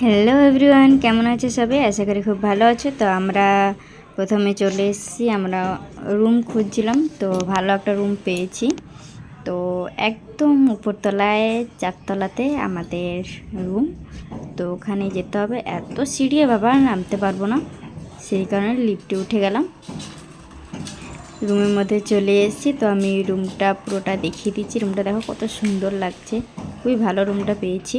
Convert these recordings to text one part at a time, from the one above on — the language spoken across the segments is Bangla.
হ্যালো এভরিওয়ান কেমন আছে সবাই? আশা করি খুব ভালো আছো। তো আমরা প্রথমে চলে এসেছি। আমরা রুম খুঁজছিলাম, তো ভালো একটা রুম পেয়েছি। তো একদম উপরতলায়, চারতলাতে আমাদের রুম তো ওখানে যেতে হবে। এত সিঁড়ি বাবা নামতে পারব না। সেই কারণে লিফটে উঠে গেলাম। রুমের মধ্যে চলে এসেছি। তো আমি রুমটা পুরোটা দেখিয়ে দিচ্ছি। রুমটা দেখো কত সুন্দর লাগছে। খুবই ভালো রুমটা পেয়েছি।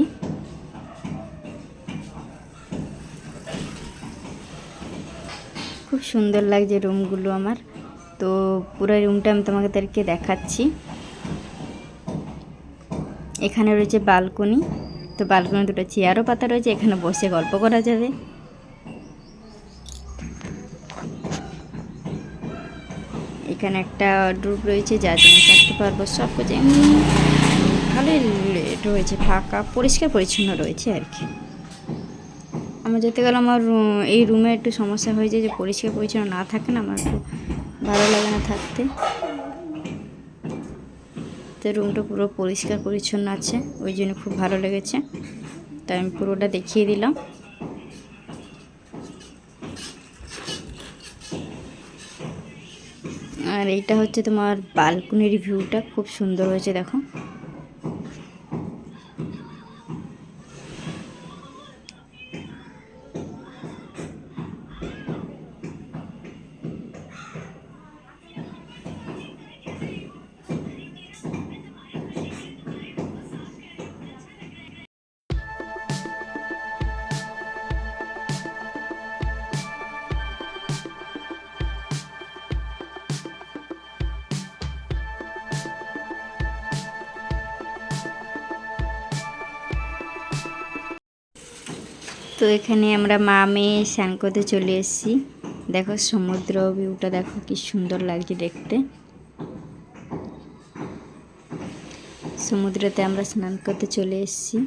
খুব সুন্দর লাগছে রুমগুলো আমার। তো পুরো রুমটা আমি তোমাদেরকে দেখাচ্ছি। এখানে রয়েছে বালকনি। তো বালকনি দুটো চেয়ারও পাতা রয়েছে, এখানে বসে গল্প করা যাবে। এখানে একটা ড্রুপ রয়েছে যার জন্য থাকতে পারব সব কিছু। ভালোই রয়েছে ফাঁকা, পরিষ্কার পরিচ্ছন্ন রয়েছে আর কি। আমার যেতে গেলে আমার এই রুমে একটু সমস্যা হয়েছে যে পরিষ্কার পরিচ্ছন্ন না থাকে না, আমার একটু ভালো লাগে না থাকতে। তো রুমটা পুরো পরিষ্কার পরিচ্ছন্ন আছে, ওই জন্য খুব ভালো লেগেছে। তাই আমি পুরোটা দেখিয়ে দিলাম। আর এইটা হচ্ছে তোমার বালকনির ভিউটা খুব সুন্দর হয়েছে, দেখো। তো এখানে আমরা মা মেয়ে স্নান করতে চলে এসেছি। দেখো সমুদ্র ভিউটা দেখো কি সুন্দর লাগছে দেখতে। সমুদ্রতে আমরা স্নান করতে চলে এসেছি।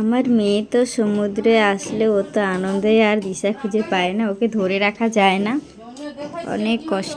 আমার মেয়ে তো সমুদ্রে আসলে ও তো আনন্দে আর দিশা খুঁজে পায় না, ওকে ধরে রাখা যায় না। অনেক কষ্ট।